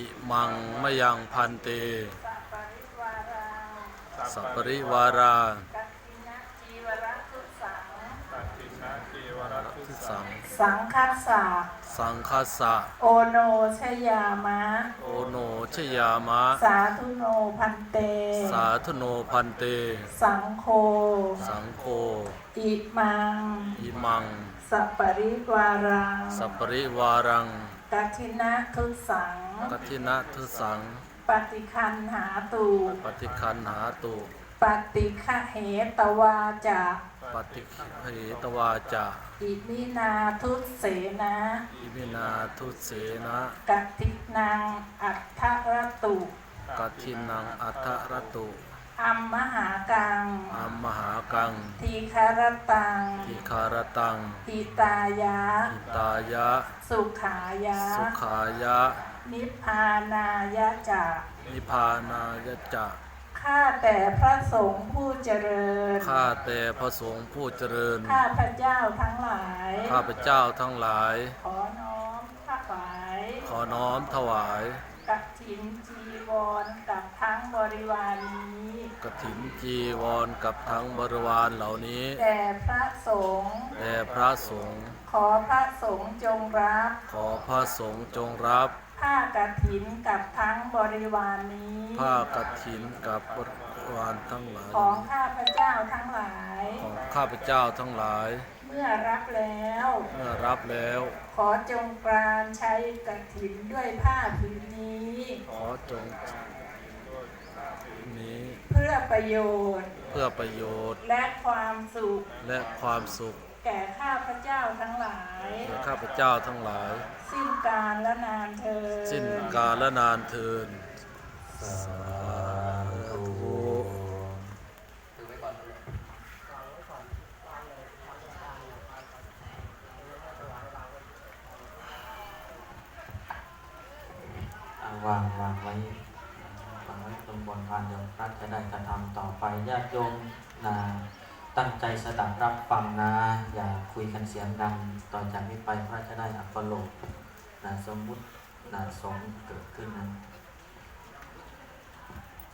อิมังมะยังพันเต สัปปริวาราสัพปริวารากัตตินะจีวรทุสังตัติชาเกวรทุทุสัสังงสังคัสสะสังคัสสะโอโนชยามะ โอโนชยามะ สาธุโนพันเต สาธุโนพันเต สังโฆสังโฆอิมัง อิมัง สัปปริวารัง สัพปริวารัง กัตตินะทุสัง กัตถินะทุสัง ปฏิคันหาตุปฏิคันหาตุปฏิฆะเหตวาจะปฏิเหตวาจาอิมินาทุเสนะอิมินาทุเสนะกัตตินังอัฏฐรตุกัตถินังอัทธรตุ อัมมหากัง อัมมหากัง ทีคารตัง ทิคารตังทิตายะ อิตายะ สุขายะ สุขายะ นิพพานายะจะนิพพานายะจะข้าแต่พระสงฆ์ผู้เจริญ ข้าแต่พระสงฆ์ผู้เจริญ ข้าพระเจ้าทั้งหลาย ข้าพเจ้าทั้งหลาย ขอน้อมถวาย ขอน้อมถวาย กัตถินจีวรกับทั้งบริวารนี้กฐินจีวรกับทั้งบริวารเหล่านี้แด่พระสงฆ์แด่พระสงฆ์ขอพระสงฆ์จงรับขอพระสงฆ์จงรับผ้ากฐินกับทั้งบริวารนี้ ผ้ากฐินกับบริวารทั้งหลายของข้าพเจ้าทั้งหลาย ของข้าพเจ้าทั้งหลายเมื่อรับแล้ว เมื่อรับแล้ว ขอจงกรานใช้กฐินด้วยผ้าผืนนี้ ขอจงนี้ เพื่อประโยชน์ เพื่อประโยชน์ และความสุข และความสุข แก่ข้าพเจ้าทั้งหลายแก่ข้าพเจ้าทั้งหลาย สิ้นการและนานเธอญสิ้นกาลและนานเทินสา วางวางไว้วางไว้ตรงบนพานโยมพระจะได้กระทำต่อไปญาติโยมนะตั้งใจสดับรับฟังนะ อย่าคุยกันเสียงดังต่อจากนี้ไปพระจะได้อัปโลกนะสมมุตินะสงเกิดขึ้นนะ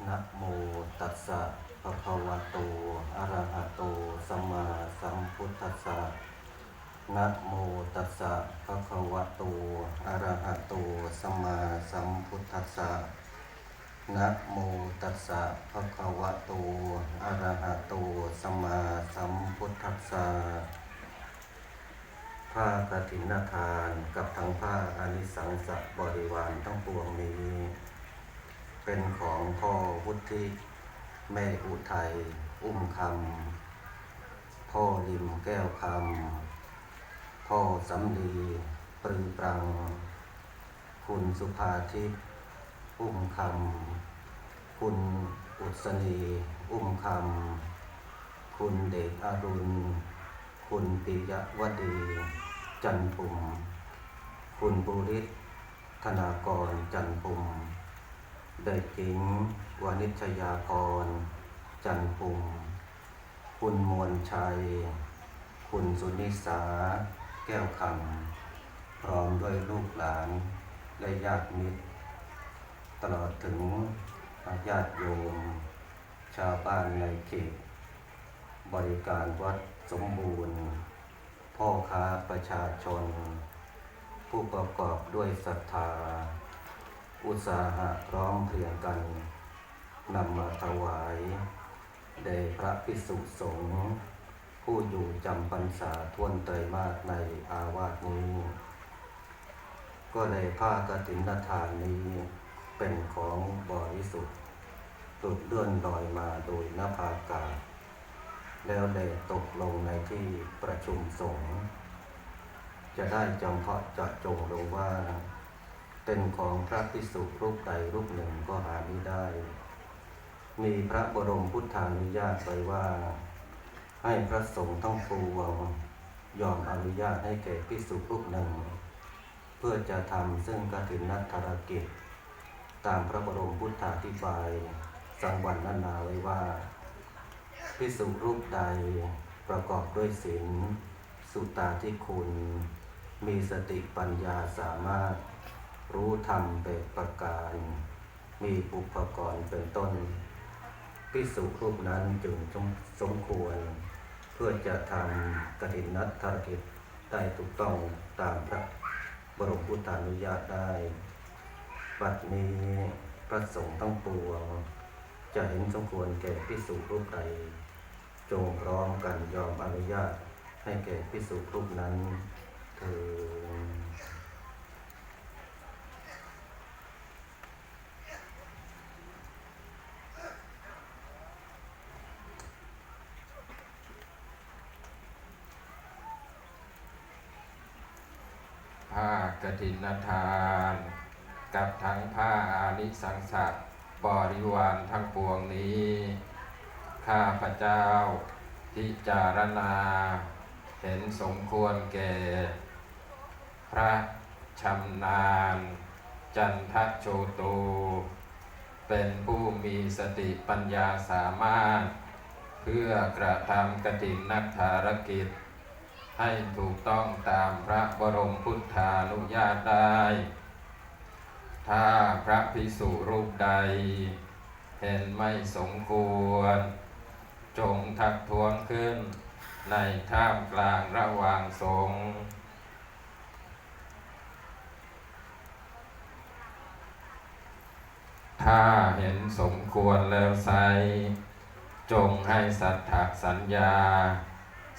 นะโมตัสสะภะคะวะโตอะระหะโตสัมมาสัมพุทธัสสะ นะโมตัสสะภะคะวะโต อะระหะโต สัมมาสัมพุทธัสสะนะโมตัสสะภะคะวะโต อะระหะโต สัมมาสัมพุทธัสสะผ้ากฐินทานกับทั้งผ้าอานิสังสะบริวารทั้งปวงนี้ เป็นของพ่อวุฒิแม่อุทัย อุ้มคำ พ่อริมแก้วคำ พ่อสำลีปรือปรัง คุณสุภาทิพย์อุ้มคำ คุณอุศนีอุ้มคำ คุณเดชอารุณ คุณปิยวดี จันทุมคุณบุริศธนากรจันทุมเด็กหญิงวานิชยาพรจันทุมคุณมวลชัย คุณสุนิสา แก้วคำพร้อมด้วยลูกหลานและญาติมิตร ตลอดถึงญาติโยม ชาวบ้านในเขต บริการวัดสมบูรณ์ พ่อค้าประชาชน ผู้ประกอบด้วยศรัทธา อุตสาหะพร้อมเพรียงกันนำมาถวายแด่พระภิกษุสงฆ์ ผู้อยู่จำพรรษาทวนเตยมากในอาวาสนี้ ก็ได้ผ้ากฐินทานนี้เป็นของบริสุทธิ์หลุดเลื่อนลอยมาโดยนภาอากาศ แล้วได้ตกลงในที่ประชุมสงฆ์จะได้จำเพาะเจาะจงลงว่า เป็นของพระภิกษุรูปใดรูปหนึ่งก็หาไม่ได้ มีพระบรมพุทธานุญาตไว้ว่า ให้พระสงฆ์ทั้งปวงยอมอนุญาตให้แก่ภิกษุรูปหนึ่ง เพื่อจะทำซึ่งกฐินนัฐารกิจ ตามพระบรมพุทธาธิบาย สังวรนานาไว้ว่าภิกษุรูปใดประกอบด้วยศีลสุตาที่คุณ มีสติปัญญาสามารถรู้ธรรมเป็นประการ มีอุปกรณ์เป็นต้นภิกษุรูปนั้นจึงสมควร เพื่อจะทำกฐินนัฐารกิจได้ถูกต้องตามพระบรมพุทธานุญาตได้บัดนี้พระสงฆ์ทั้งปวง จะเห็นสมควรแก่พิสุรูปใด จงพร้อมกันยอมอนุญาตให้แก่พิสุรูปนั้นเถิด ผ้า กฐินทาน กับทั้งผ้าอานิสังสะบริวารทั้งปวงนี้ ข้าพระเจ้าพิจารณา เห็นสมควรแก่ พระชำนาญ จันทโชโตเป็นผู้มีสติปัญญาสามารถ เพื่อกระทำกฐินนักธารกิจ ให้ถูกต้องตามพระบรมพุทธานุญาตได้ ถ้าพระภิกษุรูปใด เห็นไม่สมควร จงทักท้วงขึ้น ในท่ามกลางระหว่างสงฆ์ถ้าเห็นสมควรแล้วไซจงให้สัตถสัญญา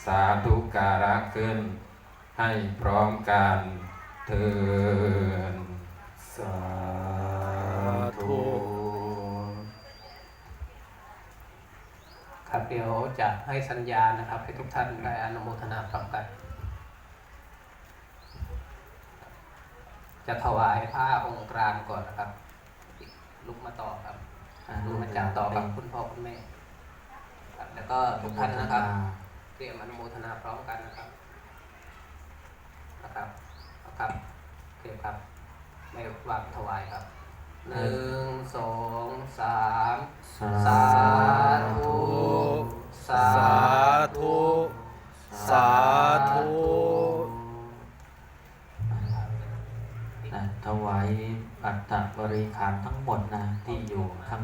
สาธุการะขึ้น ให้พร้อมกันเถินสาธุครับเดี๋ยวจะให้สัญญาณนะครับ ให้ทุกท่านได้อนุโมทนาพร้อมกัน จะถวายผ้าองค์กรานก่อนนะครับ ลุกมาต่อครับลุกมาจากต่อกับคุณพ่อคุณแม่ครับแล้วก็ทุกท่านนะครับ เตรียมอนุโมทนาพร้อมกันนะครับนะครับนะครับโอเคครับไม่วางถวายครับหนึ่งสองสามสาสาธุสาสาธุสาธุนะถวายอัฐบริขารทั้งหมดนะที่อยู่ทั้ง